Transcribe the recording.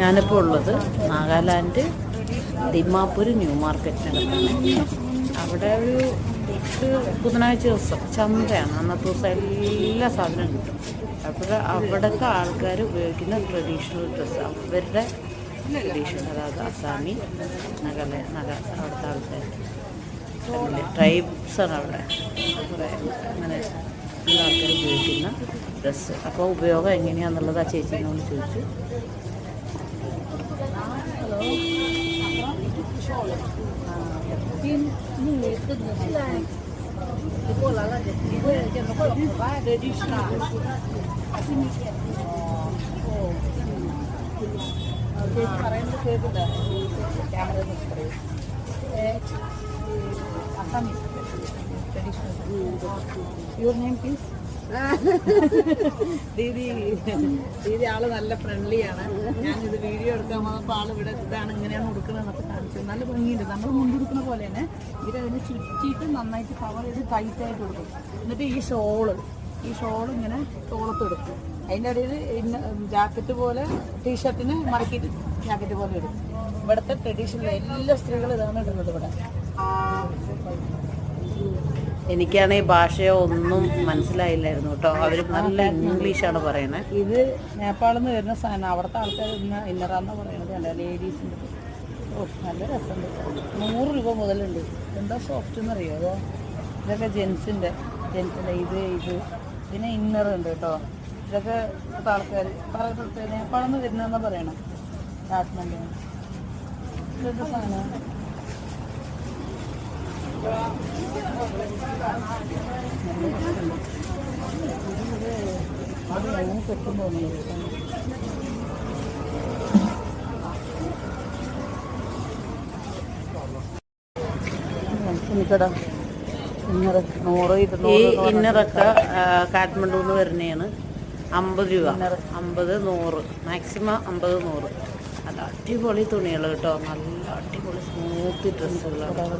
ഞാനിപ്പോൾ ഉള്ളത് നാഗാലാൻഡ് ദിമാപൂർ ന്യൂ മാർക്കറ്റിനടുത്താണ് അവിടെ ഒരു ബുധനാഴ്ച ദിവസം ചന്തയാണ്. അന്നത്തെ ദിവസം എല്ലാ സാധനവും കിട്ടും. അപ്പോൾ അവിടുത്തെ ആൾക്കാർ ഉപയോഗിക്കുന്ന ട്രഡീഷണൽ ഡ്രസ്സ് അവരുടെ ട്രഡീഷണൽ അതായത് അസാമി നഗല നഗ അവിടുത്തെ ആൾക്കാർ ട്രൈബ്സാണ് അവിടെ. അങ്ങനെ ആൾക്കാർ ഉപയോഗിക്കുന്ന ഡ്രസ്സ്. അപ്പോൾ ഉപയോഗം എങ്ങനെയാണെന്നുള്ളത് ആ ചേച്ചിനോട് ചോദിച്ചു. Depois lá, lá depois, depois, não deixar. Assim me quer. Oh, oh. Eu não. no tempo da câmera dos preços. Your name please Didi ദീദി ആൾ നല്ല ഫ്രണ്ട്ലിയാണ് ഞാനിത് വീഡിയോ എടുക്കാൻ വന്നപ്പോൾ ആൾ ഇവിടെ ഇതാണ് ഇങ്ങനെയാണ് ഉടുക്കണമെന്നൊക്കെ കാണിച്ചത് നല്ല ഭംഗിയുണ്ട്. നമ്മൾ മുണ്ടെടുക്കുന്ന പോലെ തന്നെ ഇവരതിന് ചുറ്റിയിട്ട് നന്നായിട്ട് കവർ ചെയ്ത് ടൈറ്റായിട്ട് കൊടുക്കും എന്നിട്ട് ഈ ഷോൾ ഈ ഷോൾ ഇങ്ങനെ തോളത്തെടുക്കും അതിന്റെ ഇടയിൽ ഇന്ന ജാക്കറ്റ് പോലെ ടീഷർട്ടിന് മടക്കിയിട്ട് ജാക്കറ്റ് പോലെ ഇടും. ഇവിടുത്തെ ട്രഡീഷണൽ എല്ലാ സ്ത്രീകളും ഇതാണ് ഇടുന്നത് ഇവിടെ. എനിക്കാണ് ഈ ഭാഷയോ ഒന്നും മനസ്സിലായില്ലായിരുന്നു കേട്ടോ. അവർ നല്ല ഇംഗ്ലീഷാണ് പറയുന്നത് ഇത് നേപ്പാളിൽ നിന്ന് വരുന്ന സാധനം അവിടുത്തെ ആൾക്കാർ ഇന്ന് ഇന്നറാന്ന് പറയുന്നത് കണ്ട? ലേഡീസിന്റെ ഓ നല്ല രസമുണ്ട്. നൂറ് രൂപ മുതലുണ്ട്. എന്താ സോഫ്റ്റ് എന്നറിയോ? അതോ ഇതൊക്കെ ജെൻസിന്റെ ജെൻസിന്റെ ഇത് ഇത്. പിന്നെ ഇന്നർ ഉണ്ട് കേട്ടോ. ഇതൊക്കെ ആൾക്കാർ പറയുന്നത് നേപ്പാളിൽ നിന്ന് വരുന്നതെന്ന് പറയണം? കാഠ്മണ്ഡു ഇതൊക്കെ സാധനം അത് എങ്ങനെ കിട്ടും തോന്നുന്നു എനിക്കടാ ഈ ഇന്നറൊക്കെ കാഠ്മണ്ഡു എന്ന് വരുന്നതാണ് അമ്പത് രൂപ. അമ്പത് നൂറ്. മാക്സിമം അമ്പത് നൂറ്. നല്ല അടിപൊളി തുണികൾ കേട്ടോ. നല്ല അടിപൊളി സ്മൂത്ത് ഡ്രസ്സുകളാണ്